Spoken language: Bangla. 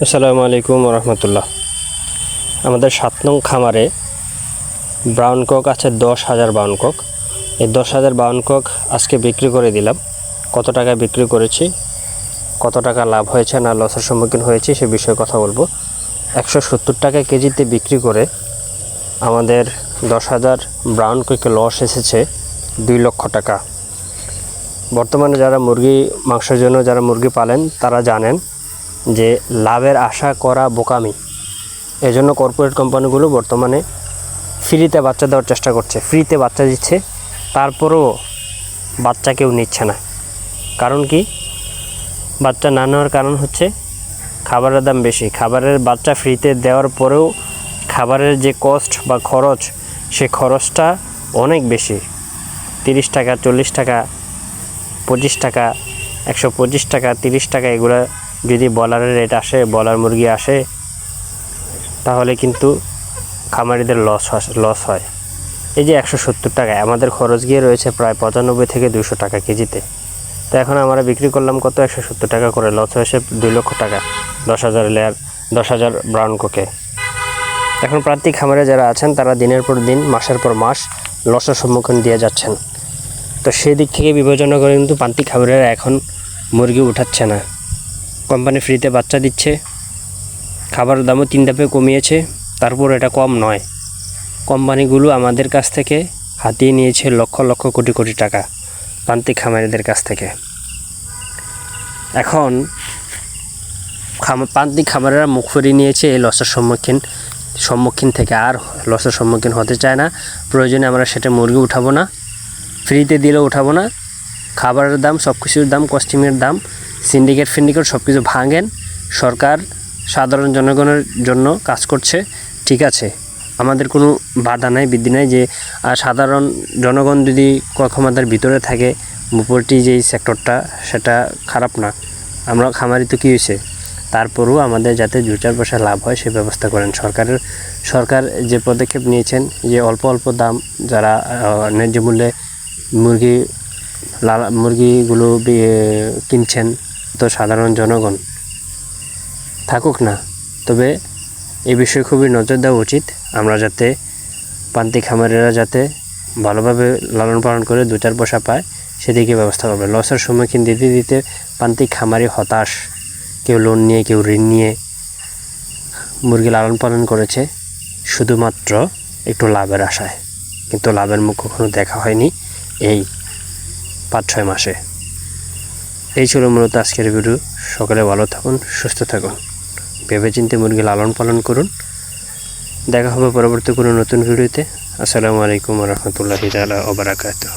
আসসালামু আলাইকুম রহমতুল্লাহ আমাদের সাত নং খামারে ব্রাউন কক আছে, দশ হাজার ব্রাউন কক এই দশ হাজার ব্রাউন কক আজকে বিক্রি করে দিলাম। কত টাকায় বিক্রি করেছি? কত টাকা লাভ হয়েছে না লসের সম্মুখীন হয়েছি সে বিষয়ে কথা বলব। একশো সত্তর টাকা কেজিতে বিক্রি করে আমাদের দশ হাজার ব্রাউন কোকে লস এসেছে দুই লক্ষ টাকা। বর্তমানে যারা মুরগি মাংসের জন্য, যারা মুরগি পালেন, তারা জানেন যে লাভের আশা করা বোকামি। এজন্য কর্পোরেট কোম্পানিগুলো বর্তমানে ফ্রিতে বাচ্চা দেওয়ার চেষ্টা করছে। ফ্রিতে বাচ্চা দিচ্ছে, তারপরেও বাচ্চা কেউ নিচ্ছে না। কারণ কি? বাচ্চা না নেওয়ার কারণ হচ্ছে খাবারের দাম বেশি। খাবারের বাচ্চা ফ্রিতে দেওয়ার পরেও খাবারের যে কস্ট বা খরচ, সে খরচটা অনেক বেশি। তিরিশ টাকা, চল্লিশ টাকা, পঁচিশ টাকা, একশো পঁচিশ টাকা, তিরিশ টাকা, এগুলো যদি বলারের রেট আসে, বলার মুরগি আসে, তাহলে কিন্তু খামারিদের লস লস হয়। এই যে একশো সত্তর টাকা, আমাদের খরচ গিয়ে রয়েছে প্রায় পঁচানব্বই থেকে দুশো টাকা কেজিতে। তো এখন আমরা বিক্রি করলাম কত? একশো সত্তর টাকা করে লস হয়েছে দুই লক্ষ টাকা, দশ হাজার লেয়ার দশ হাজার ব্রাউন কোকে এখন প্রান্তিক খামারে যারা আছেন, তারা দিনের পর দিন, মাসের পর মাস লসের সম্মুখীন দিয়ে যাচ্ছেন। তো সেই দিক থেকে বিবেচনা করে কিন্তু প্রান্তিক খামারেরা এখন মুরগি উঠাচ্ছে না। কোম্পানি ফ্রিতে বাচ্চা দিচ্ছে। খাবারের দামও তিন ধাপে কমিয়েছে, তারপর এটা কম নয়। কোম্পানিগুলো আমাদের কাছ থেকে হাতিয়ে নিয়েছে লক্ষ লক্ষ কোটি কোটি টাকা প্রান্তিক খামারিদের কাছ থেকে। এখন প্রান্তিক খামারেরা মুখ ফিরিয়ে নিয়েছে, এই লসের সম্মুখীন সম্মুখীন থেকে আর লসের সম্মুখীন হতে চায় না। প্রয়োজনে আমরা সেটা মুরগি উঠাবো না, ফ্রিতে দিলেও উঠাবো না। খাবারের দাম সব কিছুর দাম, কস্টিউমের দাম সিন্ডিকেট, ফিন্ডিকেট সব কিছু ভাঙেন। সরকার সাধারণ জনগণের জন্য কাজ করছে। ঠিক আছে, আমাদের কোনো বাধা নাই বৃদ্ধি নাই যে সাধারণ জনগণ যদি ক্ষমতার ভিতরে থাকে, উপরটি যেই সেক্টরটা, সেটা খারাপ না। আমরা খামারি তো কী হয়েছে তারপরেও আমাদের যাতে দু চার পয়সা লাভ হয়, সে ব্যবস্থা করেন সরকারের। সরকার যে পদক্ষেপ নিয়েছেন, যে অল্প অল্প দাম যারা ন্যায্য মূল্যে মুরগি লালা, মুরগিগুলো কিনছেন তো সাধারণ জনগণ। থাকুক না, তবে এই বিষয়ে খুবই নজর দেওয়া উচিত। আমরা যাতে পান্তি খামারেরা যাতে ভালোভাবে লালন পালন করে দু চার পয়সা পায়, সেদিকে ব্যবস্থা করবে। লসের সম্মুখীন দিতে দিতে প্রান্তিক খামারি হতাশ। কেউ লোন নিয়ে, কেউ ঋণ নিয়ে মুরগি লালন পালন করেছে। শুধুমাত্র একটু লাভের আশায়। কিন্তু লাভের মুখ কখনো দেখা হয়নি এই পাঁচ ছয় মাসে। এই ছিল মূলত আজকের ভিডিও। সকালে ভালো থাকুন, সুস্থ থাকুন। ভেবেচিন্তে মুরগি লালন পালন করুন। দেখা হবে পরবর্তী কোনো নতুন ভিডিওতে। আসসালামু আলাইকুম রহমতুল্লাহি তালা ওবরাকাতুহ